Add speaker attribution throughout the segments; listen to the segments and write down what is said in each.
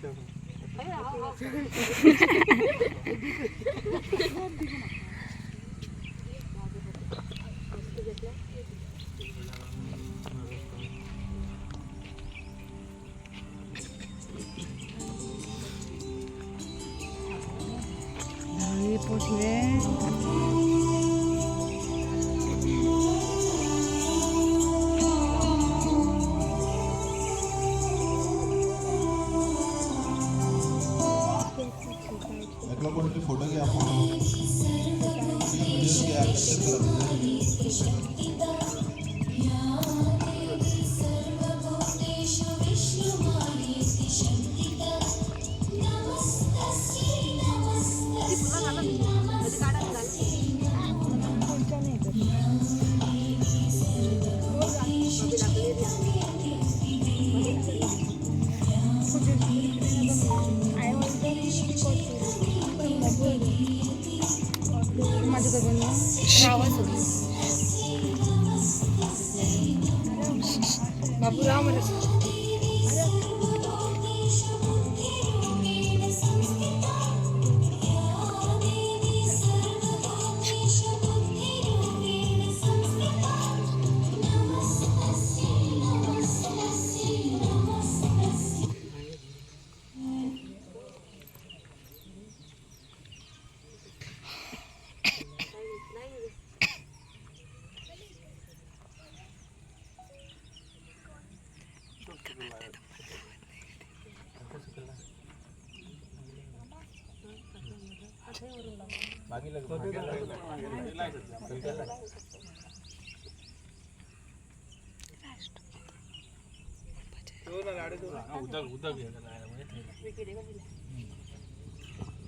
Speaker 1: どっちが勝ってくるの? Babu dá uma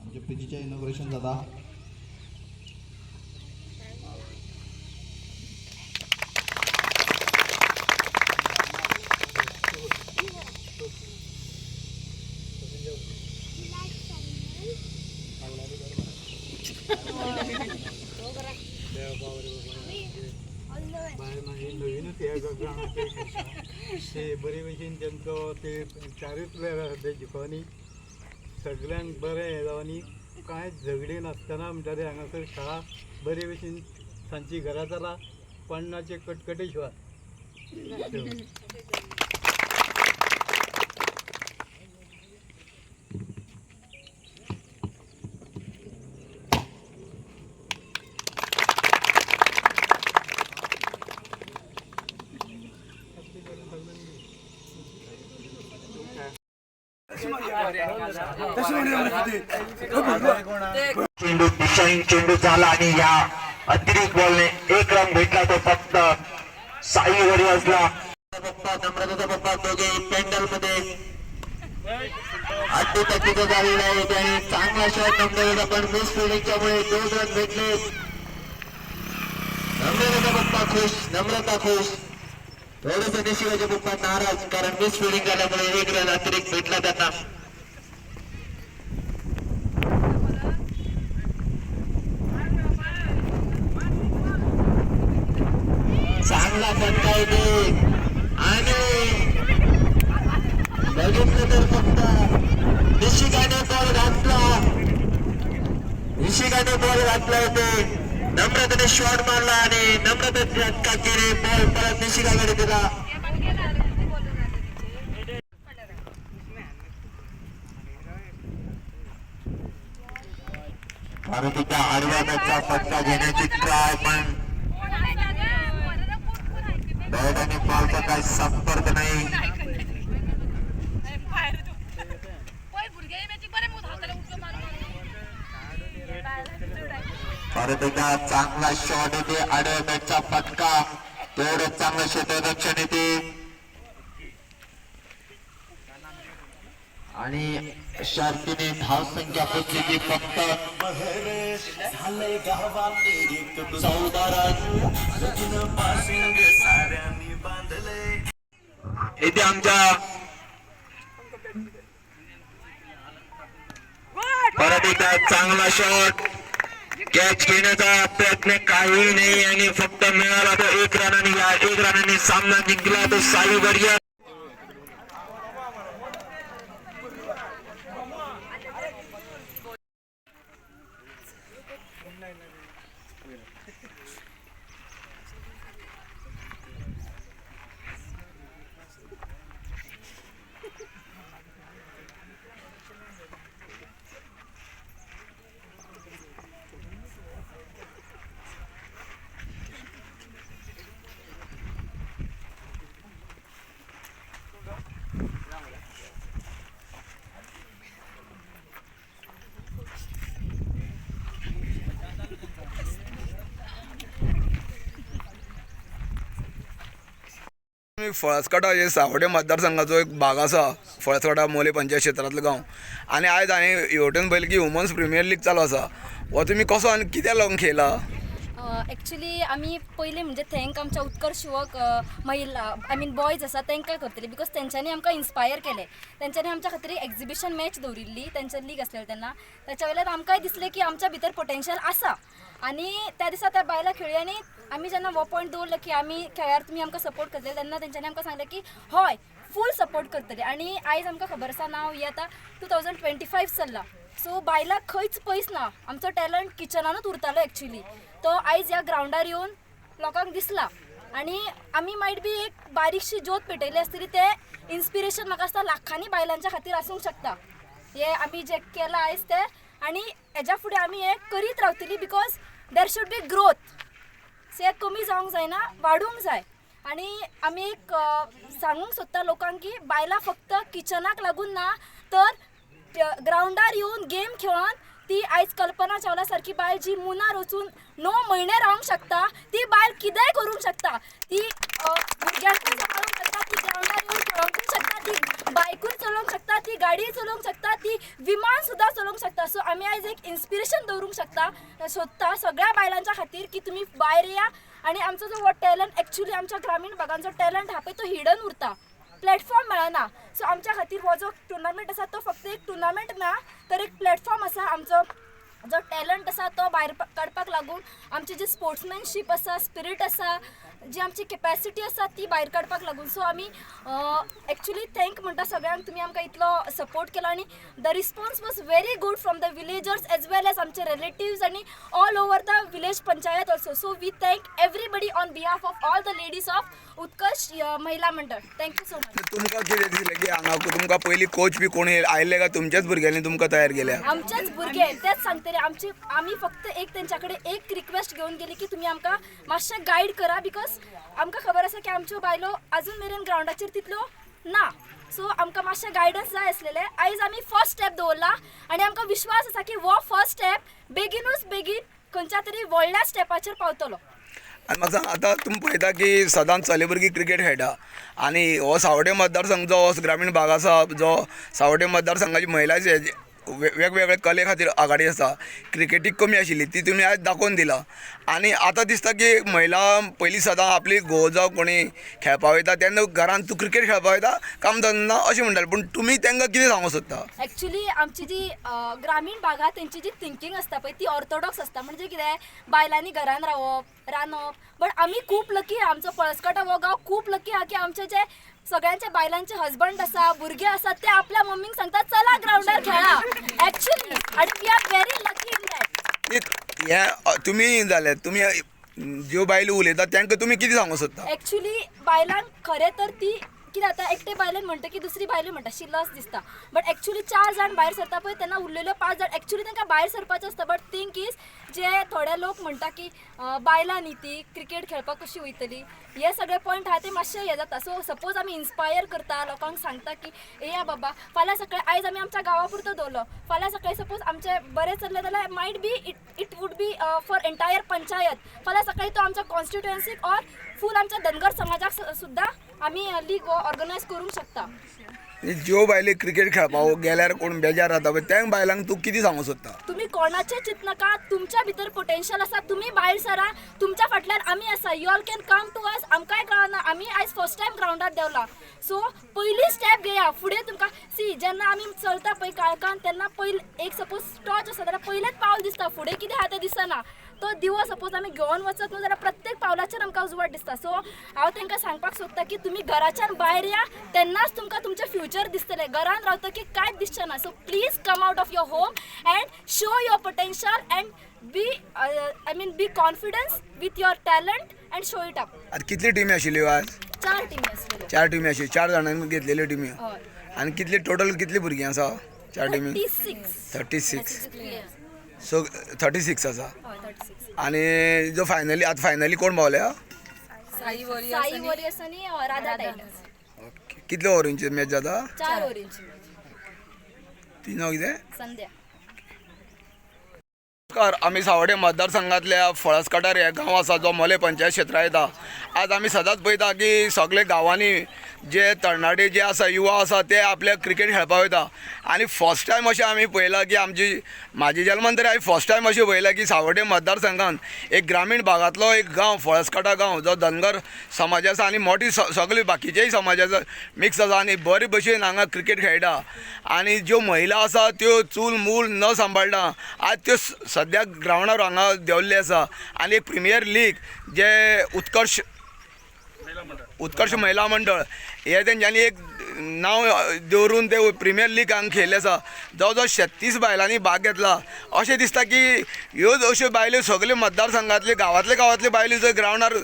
Speaker 1: आमच्या पिजीच्या inauguration दादा
Speaker 2: नवीनच ते बरे भशेन तेंचो ते चारूच ते जिखोनी सगळ्यांक बरें हें जावन आनी कांय झगडी नासतना म्हणटाले हांगासर शाळा बरे भशेन सांची घरा जाला पण्णाचे कटकटे शिवाय.
Speaker 3: चेंडू दिशाहीन चेंडू झाला आणि या अतिरिक्त बॉलने एक रन भेटला तो फक्त साई वरी असला पप्पा नम्रताचा पप्पा दोघे पेंडलमध्ये अड्डी टक्कीचं झालेलं आहे त्याने चांगला शॉट नम्रता पण मिस फिल्डिंगच्या मुळे दोन रन भेटले नम्रताचा पप्पा खुश नम्रता खुश. थोडस निशिवाचे पप्पा नाराज कारण मिस फिल्डिंग झाल्यामुळे एक रन अतिरिक्त भेटला त्यांना. चांगला फटका येते आणि बघितलं तर फक्त निशिकाने बॉल घातला. निशिकाने बॉल घातला होते. नम्रतेने शॉट मारला आणि नम्रता फटका केली. बॉल परत निशिकाकडे दिला भारतीच्या आडव्या फटका घेण्याची ट्राय पण बॅट आणि बॉलचा काही संपर्क चांगला शॉट येते आडव्या बॅटचा फटका. तेवढं चांगलं क्षेत्ररक्षण येते. आणि शार्तीने धाव संख्या पोचली की फक्त चौदा रन येथे आमच्या परत एकदा चांगला शॉट कॅच घेण्याचा प्रयत्न काही नाही आणि फक्त मिळाला तो एक रनाने या एक रनाने सामना जिंकला तो साई वर्य
Speaker 4: फळसकाटा हे सावडे मतदारसंघाचो एक भाग आसा फळसकाटा मोले पंचायत क्षेत्रांतलो गांव. आनी आयज हांवें हेवटेन पळयलें की वुमन्स प्रिमियर लीग चालू आसा हो तुमी कसो आनी कित्याक लागून खेळला?
Speaker 5: ॲक्च्युली आमी पयलीं म्हणजे थँक आमच्या उत्कर्श युवक महिला आय मीन बॉयज आसा तांकां करतली? बिकॉज तेंच्यांनी आमकां इन्स्पायर केलें तेंच्यांनी आमच्या खातीर एक्झिबिशन मॅच दवरिल्ली तेंचे लीग आसलेली तेन्ना ताच्या वयल्यान आमकांय दिसलें की आमच्या भितर पोटेन्शियल आसा. आनी त्या दिसा त्या बायलां खेळ्ळी आनी आमी जेन्ना हो पॉयंट दवरलो की आमी खेळार तुमी आमकां सपोर्ट करतले तेन्ना तेंच्यांनी आमकां सांगलें की हय फूल सपोर्ट करतले. आनी आयज आमकां खबर आसा नांव ही आतां टू थावजंड ट्वेंटी फायव चल्ला सो बायलां खंयच पयस ना. आमचो टॅलंट किचनानूच उरतालो एक्चुली तो आयज ह्या ग्रावंडार येवन लोकांक दिसला. आनी आमी मायट बी एक बारीकशी ज्योत पेटयली आसतली ते इन्स्पिरेशन म्हाका आसता लाखांनी बायलांच्या खातीर आसूंक शकता. हे आमी जे केलां आयज ते. आनी हेज्या फुडें आमी हे करीत रावतली because there should be growth से कमी जावंक जायना वाडूंक जाय. आनी आमी एक सांगूंक सोदता लोकांक की बायलां फक्त किचनाक लागून ना तर ग्रावंडार येवन गेम खेळोन ती आयज कल्पना चावला सारकी बायल जी मुनार वचून णव म्हयने रावंक शकता ती बायल कितेंय करूंक शकता? ती अ, भुरग्यांकूय सांबाळूंक शकता ती ग्रावंडार येवन खेळोंकूय शकता ती बायकूय चलोवंक शकता ती गाडी चलोवंक शकता ती विमान सुद्दां चलोवंक शकता. सो आमी आयज एक इन्स्पिरेशन दवरूंक शकता सोदता सगळ्या बायलांच्या खातीर की तुमी भायर या. आनी आमचो जो हो टॅलंट एक्चुली आमच्या ग्रामीण भागांचो टॅलंट हा पळय तो हिडन उरता. प्लॅटफॉर्म मेळना सो आमच्या खातीर हो जो टुर्नामेंट आसा तो फक्त एक टुर्नामेंट ना तर एक प्लॅटफॉर्म आसा आमचो जो टॅलंट आसा तो भायर काडपाक लागून आमची जी स्पोर्ट्समॅनशीप आसा स्पिरीट आसा जी आमची कॅपॅसिटी आसा ती भायर काडपाक लागून. सो आमी एक्चुली थँक म्हणटा सगळ्यांक तुमी आमकां इतलो सपोर्ट केलो आनी the response was very good from the villagers as well as आमचे रिलेटिव्ज आनी all over the village panchayat also so we thank everybody on behalf of all the ladies of Utkarsh Mahila Mandal. Thank you so much
Speaker 4: तुमकां कितें दिसलें की हांगा तुमकां पयलीं coach बी कोण आयिल्ले काय तुमच्याच भुरग्यांनी तुमकां तयार केल्या.
Speaker 5: आमचेच भुरगे तेच सांगतले आमचे आमी फक्त एक तेंच्याकडे एक रिक्वेस्ट घेवन गेली की तुमी आमकां मातशें गायड करा बिकॉज आमकां खबर आसा की आमच्यो बायलो अजून मेरेन ग्रावंडाचेर तितल्यो ना. सो आमकां मातशें गायडन्स जाय आसलेले आयज आमी फर्स्ट स्टेप दवरला आनी आमकां विश्वास आसा की हो फर्स्ट स्टेप बेगीनूच बेगीन खंयच्या तरी व्हडल्या स्टेपाचेर पावतलो.
Speaker 4: आनी म्हाका सांग आतां तुमी पळयता की सदांच चले भुरगीं क्रिकेट खेळटा आनी हो सावडे मतदारसंघ जो ग्रामीण भाग आसा जो सावडे मतदारसंघाची महिलाचे वेगवेगळे कले खातीर आघाडी आसा. क्रिकेटीक कमी आशिल्ली ती तुमी आयज दाखोवन दिला. आनी आतां दिसता की महिला पयलीं सदां आपली घोव जावं कोणी खेळपा वयता तेन्ना घरान तूं क्रिकेट खेळपा वयता काम धंदा अशें म्हणटाले पूण तुमी तांकां कितें सांगूंक सोदता?
Speaker 5: एक्चुली आमची जी ग्रामीण भागांत तेंची जी थिंकींग आसता पळय ती ऑर्थोडॉक्स आसता. म्हणजे कितें? बायलांनी घरान रावप रांदप. बट आमी खूब लकी आमचो पळसकटा हो गांव खूब लकी आहा की आमचे जे सगळ्यांचे बायलांचे हजबंड आसा भुरगे आसा ते आपल्या मम्मीक सांगतात चला ग्रावंडार खेळा. ॲक्च्युली आणि we are very lucky in that
Speaker 4: एक हे अ, तुमी जाले तुमी ज्यो बायलो उलयता तांकां तुमी कितें सांगूंक सोदता
Speaker 5: ॲक्च्युली बायलांक खरें तर ती की आता एकटे बायलेन म्हणटा की दुसरी बायलो म्हणटा शी लस दिसता. बट एक्चुली चार जाण भायर सरता पळय तेन्ना उरलेल्यो पांच जाण. एक्चुली तांकां भायर सरपाचें आसता बट थिंक इज जे थोडे लोक म्हणटा की बायलां न्ही ती क्रिकेट खेळपाक कशी वयतली हे सगळे पॉयंट आहा ते मातशे हे जाता सो सपोज आमी इन्स्पायर करता लोकांक सांगता की ए या बाबा फाल्यां सकाळी आयज आमी आमच्या गांवा पुरतो दवरलो फाल्यां सकाळी सपोज आमचे बरें चल्ले जाल्यार might be it it would be for entire panchayat. फाल्यां सकाळी तो आमच्या कॉन्स्टिट्युएन्सीक ऑर फूल आमच्या धनगर समाजाक सुद्दां आमी लीग ऑर्गनायज करूंक शकता.
Speaker 4: ज्यो बायले क्रिकेट खेळपा गेल्यार कोण बेजार जाता पळय त्या बायलांक तूं कितें सांगूंक सोदता
Speaker 5: तुम्ही कोणाचे चिंत नाका तुमच्या भितर पोटेन्शियल आसा तुम्ही भायर सरा. तुमच्या फाटल्यान आमी आसा you all can come to us आमकांय कळना? आमी आयज फर्स्ट टायम ग्रावंडार देवला सो पयली स्टेप घेया. फुडें तुमकां सी जेन्ना आमी चलता पळय काळखान तेन्ना पयले एक सपोज टॉच आसा जाल्यार पयलेच पावल दिसता. फुडें कितें आहा तें दिसना? दिवो सपोज आमी घेवन वचत न्हू जाल्यार प्रत्येक पावलाचेर आमकां उजवाड दिसता सो हांव तांकां सांगपाक सोदता की तुमी घराच्यान भायर या तेन्नाच तुमकां तुमचें फ्युचर दिसतलें घरान रावता की कांयच दिसचें ना so please come out of your home and show your potential and be I mean be confidence with your talent and show it up
Speaker 4: आतां कितली टिमी आशिल्ल्यो आज?
Speaker 5: चार टीमी आसलेल्यो
Speaker 4: चार टिमी आशिल्ल्यो चार जाणांनी घेतलेल्यो टिमी
Speaker 5: हय.
Speaker 4: आनी कितली टोटल कितली भुरगीं आसा चार टिमी
Speaker 5: thirty six
Speaker 4: thirty six so thirty six आसा
Speaker 5: हय थर्टी सिक्स
Speaker 4: आनी जो फायनली आतां फायनली कोण पावल्या
Speaker 5: साई वरियर्स आनी अ, राधा टायटन्स
Speaker 4: ओके कितले ओव्हरींची मॅच जाता
Speaker 5: चार ओरेंज
Speaker 4: ती नांव कितें
Speaker 5: संध्या.
Speaker 4: नमस्कार आम्ही सावडे मतदारसंघातल्या फळसकाटार हे गांव आसा जो मले पंचायत क्षेत्रा येता आज आमी सदांच पळयता की सगळे गांवांनी जे तरणाटे जे आसा युवा आसा ते आपले क्रिकेट खेळपाक वयता आनी फर्स्ट टायम अशें आमी पळयलां की आमची म्हाजे जल्मान तरी हांवें फर्स्ट टायम अशें पळयलां की सावड्डे मतदारसंघान एक ग्रामीण भागांतलो एक गांव फळसकाटा गांव जो धनगर समाज आसा आनी मोठी स- बाकीचेय समाज आसा मिक्स आसा आनी बरे भशेन हांगा क्रिकेट खेळटा आनी ज्यो महिला आसा त्यो चूल मूल न सांबाळटा आज त्यो सद्याक सद्या ग्रावंडार हांगा देंवल्ले आसा आनी एक प्रिमियर लीग जे उत्कर्श उत्कर्श महिला मंडळ हे तेंच्यांनी एक नांव दवरून ते प्रिमियर लीग हांगा खेळले आसा जवळ जवळ छत्तीस बायलांनी भाग घेतला. अशें दिसता की ह्यो अश्यो बायल्यो सगल्यो मतदारसंघांतल्यो गांवांतले गांवांतल्यो बायल्यो जर ग्रावंडार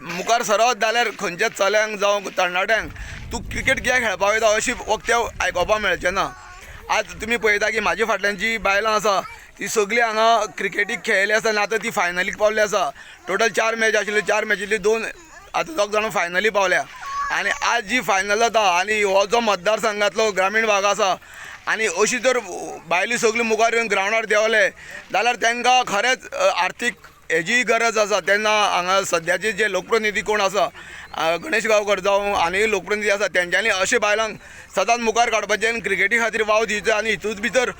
Speaker 4: मुखार सरत जाल्यार खंयच्याच चल्यांक जावं तरणाट्यांक तूं क्रिकेट कित्याक खेळपाक वयता अशी वक्त्या आयकोपाक मेळचें ना. आज तुमी पळयता की म्हाजे फाटल्यान जी बायलां आसा. ती सगळी हांगा क्रिकेटीक खेळिल्ली आसा आनी आतां ती फायनलीक पावल्ली आसा टोटल चार मॅच आशिल्ल्यो चार मॅचींतली दोन आतां दोग जाणां फायनली पावल्या. आनी आज जी फायनल जाता आनी हो जो मतदारसंघातलो ग्रामीण भाग आसा आनी अशी जर बायली सगळीं मुखार येवन ग्रावंडार देंवले. जाल्यार तांकां खरेंच आर्थीक हेजी गरज आसा तेन्ना हांगा सद्याचे जे लोकप्रतिनिधी कोण आसा गणेश गांवकर जावं आनी लोकप्रतिनिधी आसा तेंच्यांनी अशें बायलांक सदांच मुखार काडपाचें आनी क्रिकेटी खातीर वाव दिवचो आनी हितूंत भितर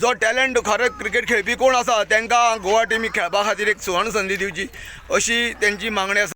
Speaker 4: जो टॅलंट खरें क्रिकेट खेळपी कोण आसा तांकां गोवा टिमीक खेळपा खातीर एक सुवर्ण संदी दिवची अशी तेंची मागणी आसा